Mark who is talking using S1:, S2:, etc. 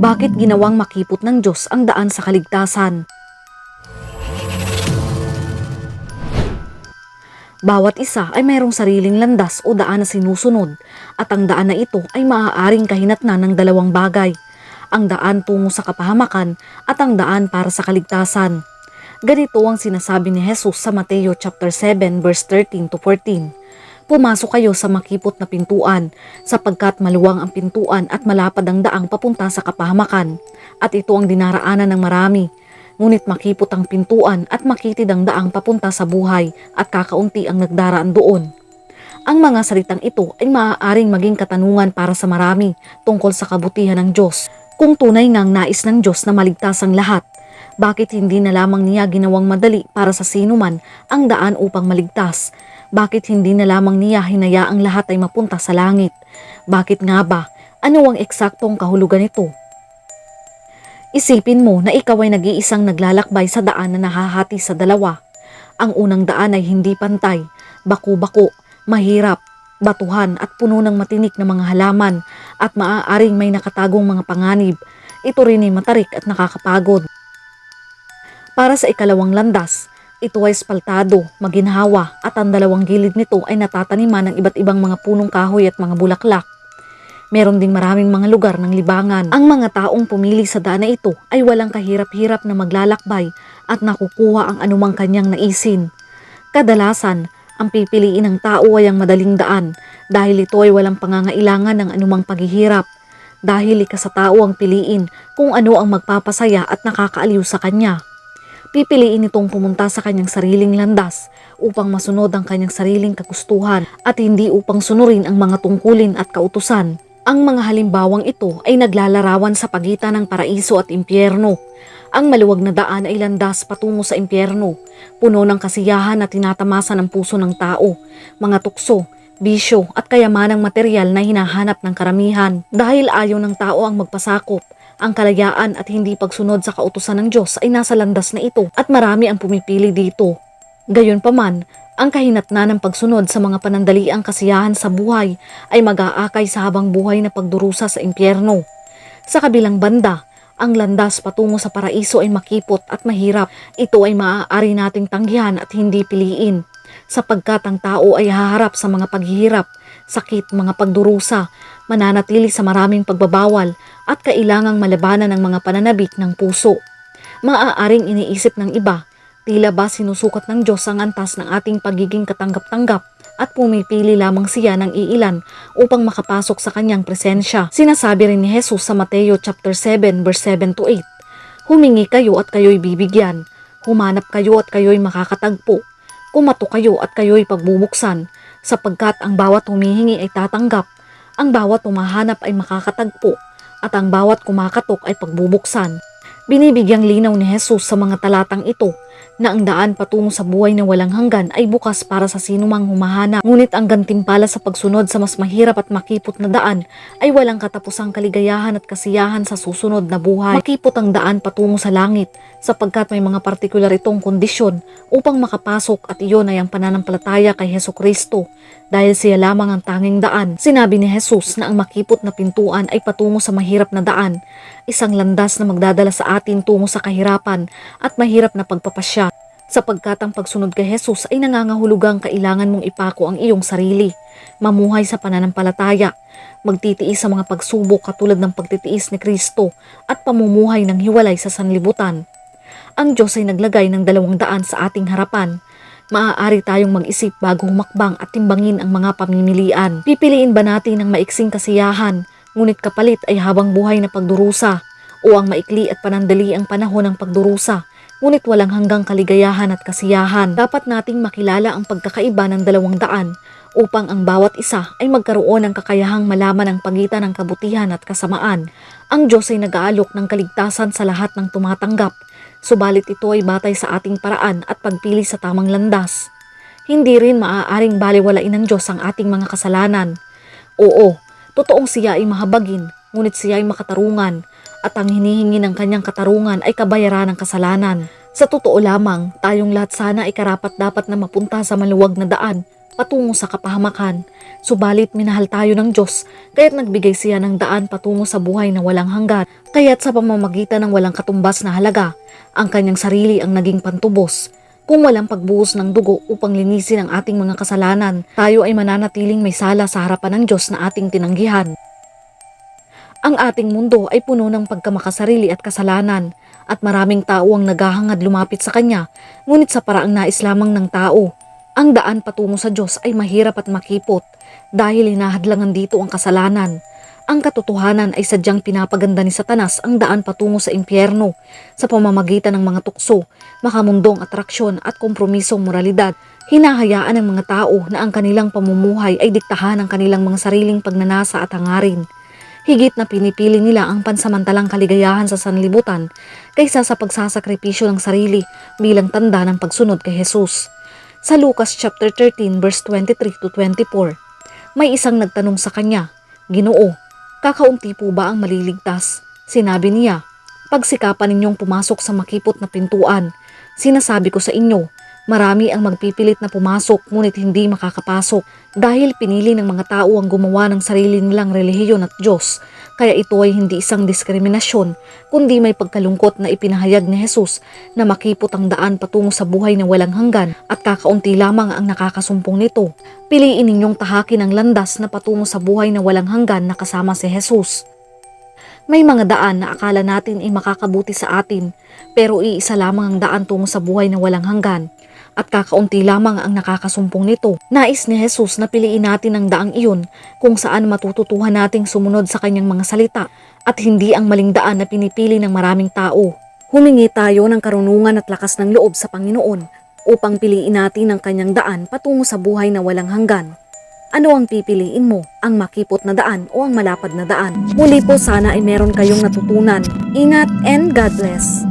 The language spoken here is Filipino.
S1: Bakit ginawang makipot ng Diyos ang daan sa kaligtasan? Bawat isa ay mayroong sariling landas o daan na sinusunod at ang daan na ito ay maaaring kahinatnan ng dalawang bagay. Ang daan tungo sa kapahamakan at ang daan para sa kaligtasan. Ganito ang sinasabi ni Jesus sa Mateo chapter 7 verse 13 to 14. Pumasok kayo sa makipot na pintuan sapagkat maluwang ang pintuan at malapad ang daang papunta sa kapahamakan at ito ang dinaraanan ng marami. Ngunit makipot ang pintuan at makitid ang daang papunta sa buhay at kakaunti ang nagdaraan doon. Ang mga salitang ito ay maaaring maging katanungan para sa marami tungkol sa kabutihan ng Diyos. Kung tunay ngang nais ng Diyos na maligtas ang lahat, bakit hindi na lamang niya ginawang madali para sa sinuman ang daan upang maligtas? Bakit hindi na lamang niya hinayaang lahat ay mapunta sa langit? Bakit nga ba? Ano ang eksaktong kahulugan nito? Isipin mo na ikaw ay nag-iisang naglalakbay sa daan na nahahati sa dalawa. Ang unang daan ay hindi pantay, baku-bako, mahirap, batuhan at puno ng matinik na mga halaman at maaaring may nakatagong mga panganib. Ito rin ay matarik at nakakapagod. Para sa ikalawang landas, ito ay espaltado, maginhawa at ang dalawang gilid nito ay natataniman ng iba't ibang mga punong kahoy at mga bulaklak. Meron ding maraming mga lugar ng libangan. Ang mga taong pumili sa daan na ito ay walang kahirap-hirap na maglalakbay at nakukuha ang anumang kanyang naisin. Kadalasan, ang pipiliin ng tao ay ang madaling daan dahil ito ay walang pangangailangan ng anumang paghihirap. Dahil ika sa tao ang piliin kung ano ang magpapasaya at nakakaaliw sa kanya. Pipiliin itong pumunta sa kanyang sariling landas upang masunod ang kanyang sariling kagustuhan at hindi upang sunurin ang mga tungkulin at kautusan. Ang mga halimbawang ito ay naglalarawan sa pagitan ng paraiso at impyerno. Ang maluwag na daan ay landas patungo sa impyerno, puno ng kasiyahan na tinatamasa ng puso ng tao, mga tukso, bisyo at kayamanang material na hinahanap ng karamihan. Dahil ayaw ng tao ang magpasakop, ang kalayaan at hindi pagsunod sa kautusan ng Diyos ay nasa landas na ito at marami ang pumipili dito. Gayunpaman, ang kahinatnan ng pagsunod sa mga panandaliang kasiyahan sa buhay ay mag-aakay sa habang buhay na pagdurusa sa impyerno. Sa kabilang banda, ang landas patungo sa paraiso ay makipot at mahirap. Ito ay maaari nating tanggihan at hindi piliin sapagkat ang tao ay haharap sa mga paghihirap, sakit, mga pagdurusa, mananatili sa maraming pagbabawal at kailangang malabanan ng mga pananabik ng puso. Maaaring iniisip ng iba Tila ba sinusukat ng Diyos ang antas ng ating pagiging katanggap-tanggap at pumipili lamang siya ng iilan upang makapasok sa kanyang presensya. Sinasabi rin ni Jesus sa Mateo chapter 7 verse 7 to 8. Humingi kayo at kayo'y bibigyan. Humanap kayo at kayo'y makakatagpo. Kumato kayo at kayo'y pagbubuksan sapagkat ang bawat humihingi ay tatanggap. Ang bawat humahanap ay makakatagpo at ang bawat kumakatok ay pagbubuksan. Binibigyang linaw ni Jesus sa mga talatang ito na ang daan patungo sa buhay na walang hanggan ay bukas para sa sinumang humahanap. Ngunit ang gantimpala sa pagsunod sa mas mahirap at makipot na daan ay walang katapusang kaligayahan at kasiyahan sa susunod na buhay. Makipot ang daan patungo sa langit sapagkat may mga partikular itong kondisyon upang makapasok at iyon ay ang pananampalataya kay Heso Kristo dahil siya lamang ang tanging daan. Sinabi ni Jesus na ang makipot na pintuan ay patungo sa mahirap na daan, isang landas na magdadala sa atin tungo sa kahirapan at mahirap na pagpapasya sapagkat ang pagsunod kay Jesus ay nangangahulugang kailangan mong ipako ang iyong sarili, mamuhay sa pananampalataya, magtitiis sa mga pagsubok katulad ng pagtitiis ni Kristo at pamumuhay ng hiwalay sa sanlibutan. Ang Diyos ay naglagay ng dalawang daan sa ating harapan. Maaari tayong mag-isip bago humakbang at timbangin ang mga pamimilian. Pipiliin ba natin ang maiksing kasiyahan, ngunit kapalit ay habang buhay na pagdurusa, o ang maikli at panandali ang panahon ng pagdurusa, ngunit walang hanggang kaligayahan at kasiyahan. Dapat nating makilala ang pagkakaiba ng dalawang daan upang ang bawat isa ay magkaroon ng kakayahang malaman ang pagitan ng kabutihan at kasamaan. Ang Diyos ay nag-aalok ng kaligtasan sa lahat ng tumatanggap, subalit ito ay batay sa ating paraan at pagpili sa tamang landas. Hindi rin maaaring baliwalain ng Diyos ang ating mga kasalanan. Oo, totoong siya ay mahabagin, ngunit siya ay makatarungan at ang hinihingi ng kanyang katarungan ay kabayaran ng kasalanan. Sa totoo lamang, tayong lahat sana ay karapat dapat na mapunta sa maluwag na daan patungo sa kapahamakan Subalit minahal tayo ng Diyos, kaya't nagbigay siya ng daan patungo sa buhay na walang hanggan. Kaya't sa pamamagitan ng walang katumbas na halaga, ang kanyang sarili ang naging pantubos. Kung walang pagbuhos ng dugo upang linisin ang ating mga kasalanan, tayo ay mananatiling may sala sa harapan ng Diyos na ating tinanggihan. Ang ating mundo ay puno ng pagkamakasarili at kasalanan at maraming tao ang naghahangad lumapit sa Kanya, ngunit sa paraang nais lamang ng tao. Ang daan patungo sa Diyos ay mahirap at makipot dahil hinahadlangan dito ang kasalanan. Ang katotohanan ay sadyang pinapaganda ni Satanas ang daan patungo sa impyerno sa pamamagitan ng mga tukso, makamundong atraksyon at kompromisong moralidad. Hinahayaan ng mga tao na ang kanilang pamumuhay ay diktahan ng kanilang mga sariling pagnanasa at hangarin. Higit na pinipili nila ang pansamantalang kaligayahan sa sanlibutan kaysa sa pagsasakripisyo ng sarili bilang tanda ng pagsunod kay Jesus. Sa Lucas chapter 13 verse 23 to 24, may isang nagtanong sa kanya, Ginoo, kakaunti po ba ang maliligtas? Sinabi niya, pagsikapan ninyong pumasok sa makipot na pintuan. Sinasabi ko sa inyo, marami ang magpipilit na pumasok ngunit hindi makakapasok dahil pinili ng mga tao ang gumawa ng sarili nilang relihiyon at Diyos. Kaya ito ay hindi isang diskriminasyon, kundi may pagkalungkot na ipinahayag ni Jesus na makipot ang daan patungo sa buhay na walang hanggan at kakaunti lamang ang nakakasumpong nito. Piliin ninyong tahakin ang landas na patungo sa buhay na walang hanggan na kasama si Jesus. May mga daan na akala natin ay makakabuti sa atin, pero iisa lamang ang daan tungo sa buhay na walang hanggan at kakaunti lamang ang nakakasumpong nito. Nais ni Jesus na piliin natin ang daang iyon kung saan matututuhan nating sumunod sa kanyang mga salita at hindi ang maling daan na pinipili ng maraming tao. Humingi tayo ng karunungan at lakas ng loob sa Panginoon upang piliin natin ang kanyang daan patungo sa buhay na walang hanggan. Ano ang pipiliin mo? Ang makipot na daan o ang malapad na daan? Muli po sana ay meron kayong natutunan. Ingat and God bless!